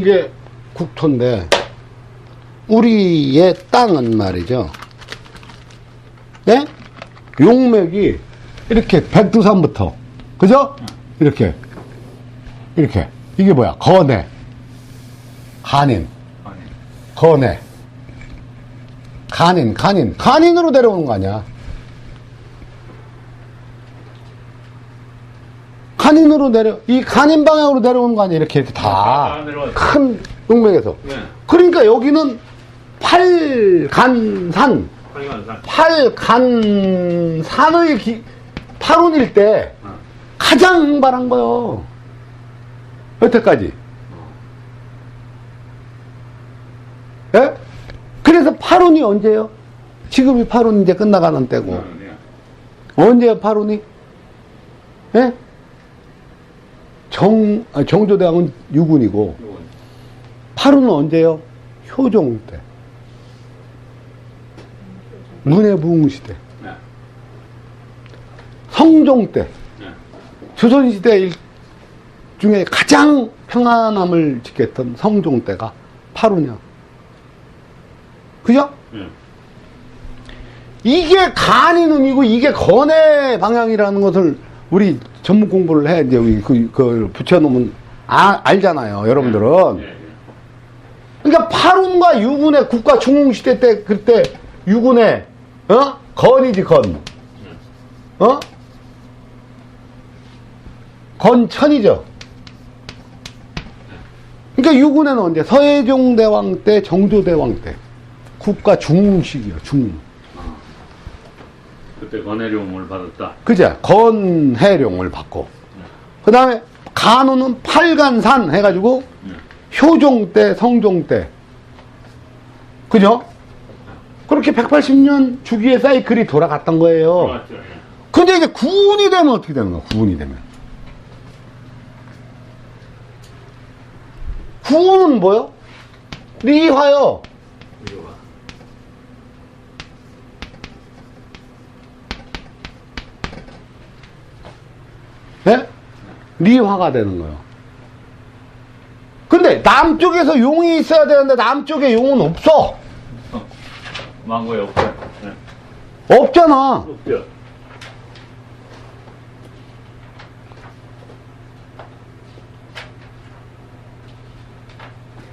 이게 국토인데 우리의 땅은 말이죠. 네? 용맥이 이렇게 백두산부터 그죠? 이렇게 이렇게 이게 뭐야? 거내 간인. 거내 간인 간인 간인으로 내려오는 거 아니야? 간인으로 내려 이 간인 방향으로 내려오는 거 아니야? 이렇게 이렇게 아, 다 내려와요. 큰 용맥에서 네. 그러니까 여기는 팔간산. 팔간산의 기, 팔운일 때 어. 가장 흥발한 거요. 여태까지. 예? 그래서 팔운이 언제요? 지금이 팔운 이제 끝나가는 때고. 어, 네. 언제요, 팔운이? 예? 정, 아, 정조대왕은 유군이고. 팔운은 언제요? 효종 때. 문해부흥 시대. 네. 성종 때. 네. 조선시대 일 중에 가장 평안함을 지켰던 성종 때가 8호냐. 그죠? 네. 이게 간이 놈이고 이게 건의 방향이라는 것을 우리 전문 공부를 해 이제 우리 그, 그 붙여놓으면 아, 알잖아요, 여러분들은. 네. 네. 그러니까 8운과 유군의 국가 중흥시대 때 그때 유군의 어? 건이지 건. 어? 건천이죠. 그러니까 유군에는 언제 서해종 대왕 때, 정조 대왕 때 국가 중흥시기요, 중흥. 그때 건해룡을 받았다. 그죠? 건해룡을 받고. 그 다음에 간우는 팔간산 해가지고 네. 효종 때, 성종 때. 그죠? 그렇게 180년 주기의 사이클이 돌아갔던 거예요. 맞죠. 예. 근데 이제 구운이 되면 어떻게 되는 거야, 구운이 되면. 구운은 뭐요? 리화요. 이거가. 네? 리화가 되는 거예요. 근데 남쪽에서 용이 있어야 되는데 남쪽에 용은 없어. 어. 망고에 없어요. 네. 없잖아. 없죠.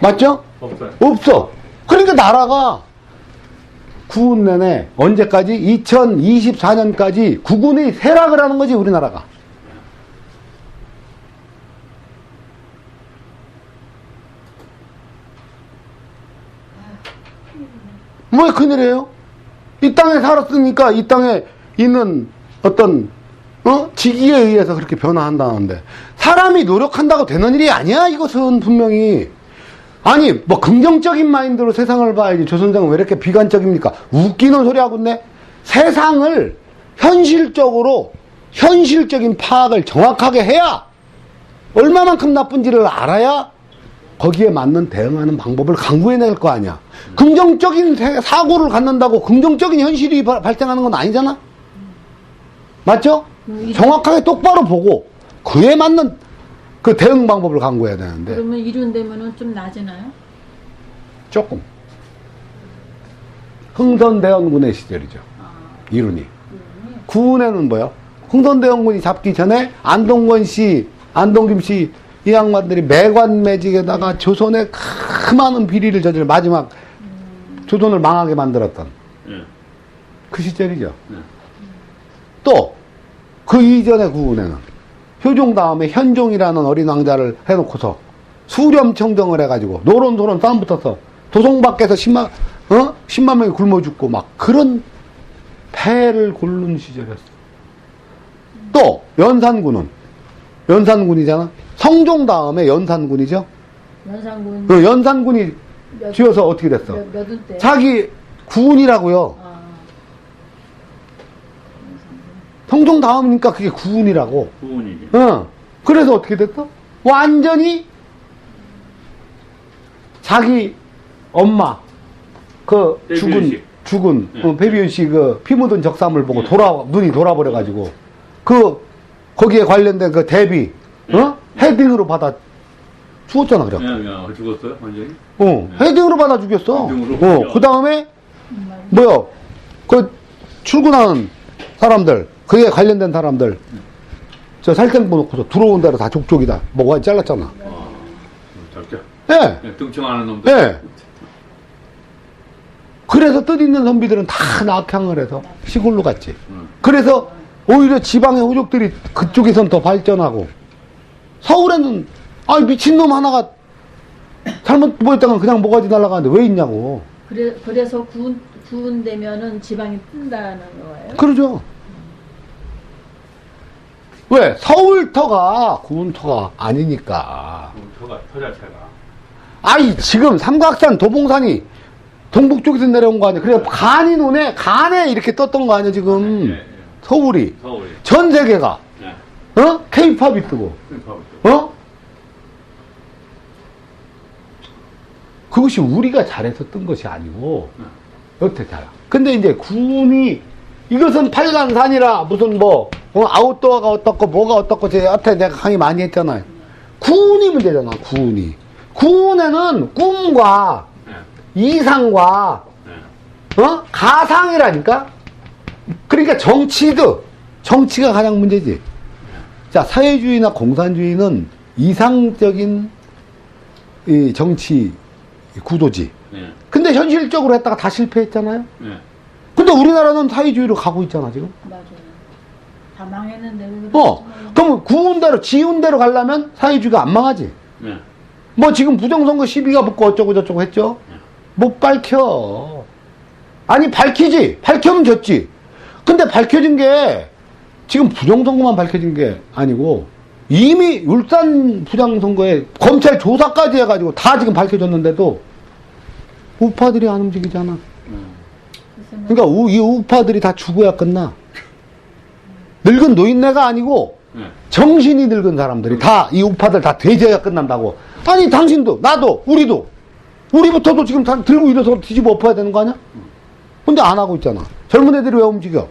맞죠? 없어요. 없어. 그러니까 나라가 구운 내내 언제까지? 2024년까지 구군이 세락을 하는 거지, 우리나라가. 왜 큰일이에요? 이 땅에 살았으니까 이 땅에 있는 어떤 어? 직위에 의해서 그렇게 변화한다는데. 사람이 노력한다고 되는 일이 아니야 이것은 분명히. 아니 뭐 긍정적인 마인드로 세상을 봐야지. 조선장은 왜 이렇게 비관적입니까? 웃기는 소리 하고 있네. 세상을 현실적으로 현실적인 파악을 정확하게 해야 얼마만큼 나쁜지를 알아야 거기에 맞는 대응하는 방법을 강구해낼 거 아니야. 긍정적인 세- 사고를 갖는다고 긍정적인 현실이 발- 발생하는 건 아니잖아? 맞죠? 음, 정확하게 똑바로 보고 그에 맞는 그 대응 방법을 강구해야 되는데 그러면 이룬되면은 좀 나아지나요? 조금 흥선대원군의 시절이죠. 이룬이. 구운에는 뭐요? 흥선대원군이 잡기 전에 안동건 씨, 안동김 씨, 이 양반들이 매관매직에다가 조선의 그 많은 비리를 저질 마지막 조선을 망하게 만들었던 예. 그 시절이죠. 네. 또, 그 이전의 구운에는 효종 다음에 현종이라는 어린 왕자를 해놓고서 수렴청정을 해가지고 노론노론 싸움 붙어서 도성 밖에서 10만, 어? 10만 명이 굶어 죽고 막 그런 패를 고른 시절이었어. 또, 연산군은, 연산군이잖아? 성종 다음에 연산군이죠? 연산군 그 연산군이 몇- 지어서 어떻게 됐어? 몇, 몇은 때? 자기 구운이라고요. 아, 성종 다음이니까 그게 구운이라고. 부운이지. 어. 그래서 어떻게 됐어? 완전히 자기 엄마 그 배비은 죽은 씨. 죽은 네. 어, 배비윤 씨 그 피 묻은 적삼을 보고 네. 돌아 눈이 돌아버려 가지고 그 거기에 관련된 그 대비 어? 헤딩으로 받아 죽었잖아, 그래. 그냥, 그냥 죽었어요? 완전히? 어, 헤딩으로 받아 죽였어. 헤딩으로? 어, 그 다음에. 뭐야, 그, 출근하는 사람들, 그에 관련된 사람들, 저 살생부 놓고서 들어온 대로 다 족족이다. 뭐가 잘랐잖아. 어, 잡자. 예. 네, 등청하는 놈들. 예. 그래서 뜻 있는 선비들은 다 낙향을 해서 시골로 갔지. 응. 그래서 오히려 지방의 호족들이 그쪽에선 더 발전하고 서울에는 아 미친놈 하나가 잘못 보였다가 그냥 모가지 날아가는데 왜 있냐고. 그래, 그래서 구운, 구운 되면은 지방이 뜬다는 거예요? 그러죠. 왜? 서울터가 구운터가 아니니까. 어, 터가, 터 자체가. 아이 지금 삼각산 도봉산이 동북 쪽에서 내려온 거 아니야. 그래 간이 눈에 간에 이렇게 떴던 거 아니야 지금 예, 예. 서울이 서울이. 전 세계가 네. 어 케이팝이 뜨고. 어 그것이 우리가 잘해서 뜬 것이 아니고 여태 잘. 근데 이제 군이 이것은 팔간산이라 무슨 뭐 어, 아웃도어가 어떻고 뭐가 어떻고 제 여태 내가 강의 많이 했잖아요. 군이 문제잖아. 군이 군에는 꿈과 네. 이상과 네. 어? 가상이라니까? 그러니까 정치도, 정치가 가장 문제지. 자, 사회주의나 공산주의는 이상적인 이 정치 구도지. 네. 근데 현실적으로 했다가 다 실패했잖아요? 네. 근데 우리나라는 사회주의로 가고 있잖아, 지금. 맞아요. 다 망했는데. 왜 어. 그럼 구운 대로, 지운 대로 가려면 사회주의가 안 망하지. 네. 뭐 지금 부정선거 시비가 붙고 어쩌고 저쩌고 했죠? 못 밝혀. 아니, 밝히지. 밝혀면 졌지. 근데 밝혀진 게 지금 부정선거만 밝혀진 게 아니고 이미 울산 부정선거에 검찰 조사까지 해가지고 다 지금 밝혀졌는데도 우파들이 안 움직이잖아. 그러니까 우- 이 우파들이 다 죽어야 끝나. 늙은 노인네가 아니고 네. 정신이 늙은 사람들이 다 이 우파들 다 돼져야 끝난다고. 아니 당신도 나도 우리도 우리부터도 지금 다 들고 일어서 뒤집어 엎어야 되는 거 아니야? 근데 안 하고 있잖아. 젊은 애들이 왜 움직여?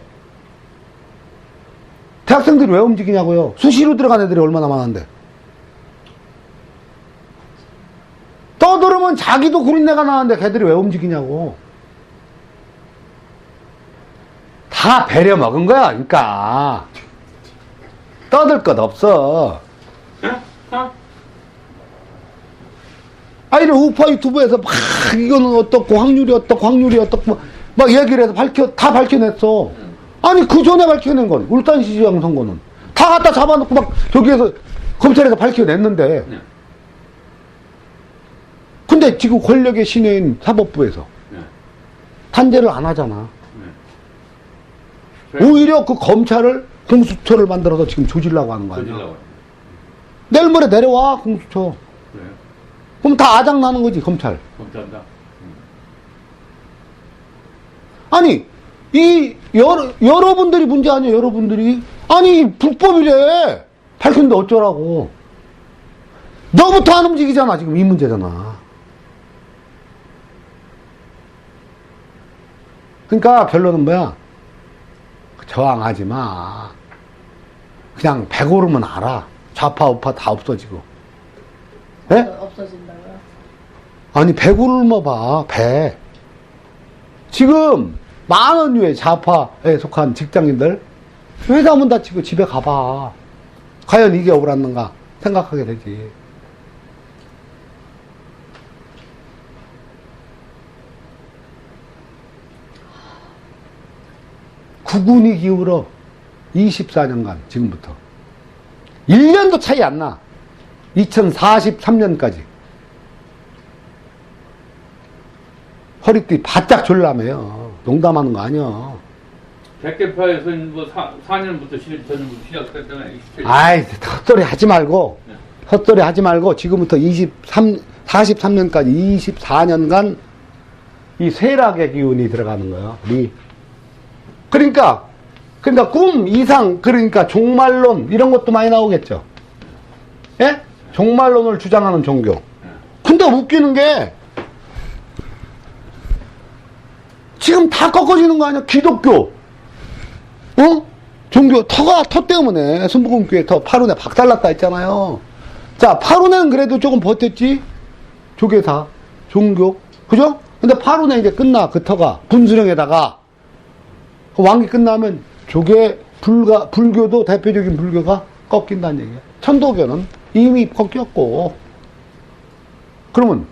대학생들이 왜 움직이냐고요? 수시로 들어간 애들이 얼마나 많은데. 떠들으면 자기도 구린내가 나는데 걔들이 왜 움직이냐고. 다 배려 먹은 거야, 그러니까. 떠들 것 없어. 아, 이런 우파 유튜브에서 막, 이거는 어떻고, 확률이 어떻고, 확률이 어떻고, 막 얘기를 해서 밝혀, 다 밝혀냈어. 아니, 그 전에 밝혀낸 건, 울산 시장 선거는. 다 갖다 잡아놓고 막, 저기에서, 검찰에서 밝혀냈는데. 네. 근데 지금 권력의 신뢰인 사법부에서 네. 탄재를 안 하잖아. 네. 오히려 그 검찰을 공수처를 만들어서 지금 조질라고 하는 거 아니야. 내일 모레 내려와, 공수처. 그래. 그럼 다 아장 나는 거지, 검찰. 검사한다. 아니, 이, 여러, 여러분들이 문제 아니에요, 여러분들이. 아니, 불법이래. 밝혔는데 어쩌라고. 너부터 안 움직이잖아, 지금 이 문제잖아. 그러니까 결론은 뭐야? 저항하지 마. 그냥 배고르면 알아. 좌파, 우파 다 없어지고. 예? 없어진다고요? 아니, 배 굶어봐, 배. 지금, 많은 유의 좌파에 속한 직장인들, 회사 문 닫히고 집에 가봐. 과연 이게 옳았는가 생각하게 되지. 구군이 기울어. 24년간, 지금부터. 1년도 차이 안 나. 2043년까지. 허리띠 바짝 졸라매요. 농담하는 거 아니야. 백대파에서는 뭐 4, 4년부터 시, 전부터 시작됐잖아요. 27년. 아이, 헛소리 하지 말고, 네. 헛소리 하지 말고, 지금부터 23, 43년까지 24년간 이 쇠락의 기운이 들어가는 거예요. 리. 그러니까, 그러니까 꿈 이상, 그러니까 종말론, 이런 것도 많이 나오겠죠. 예? 종말론을 주장하는 종교. 근데 웃기는 게, 지금 다 꺾어지는 거 아니야? 기독교. 어? 종교, 터가, 터 때문에, 순복음교회 터, 파룬에 박살났다 했잖아요. 자, 8호는 그래도 조금 버텼지? 조계사, 종교, 그죠? 근데 8호는 이제 끝나, 그 터가. 분수령에다가. 그 왕기 끝나면 조계, 불가, 불교도 대표적인 불교가 꺾인다는 얘기야. 천도교는 이미 꺾였고. 그러면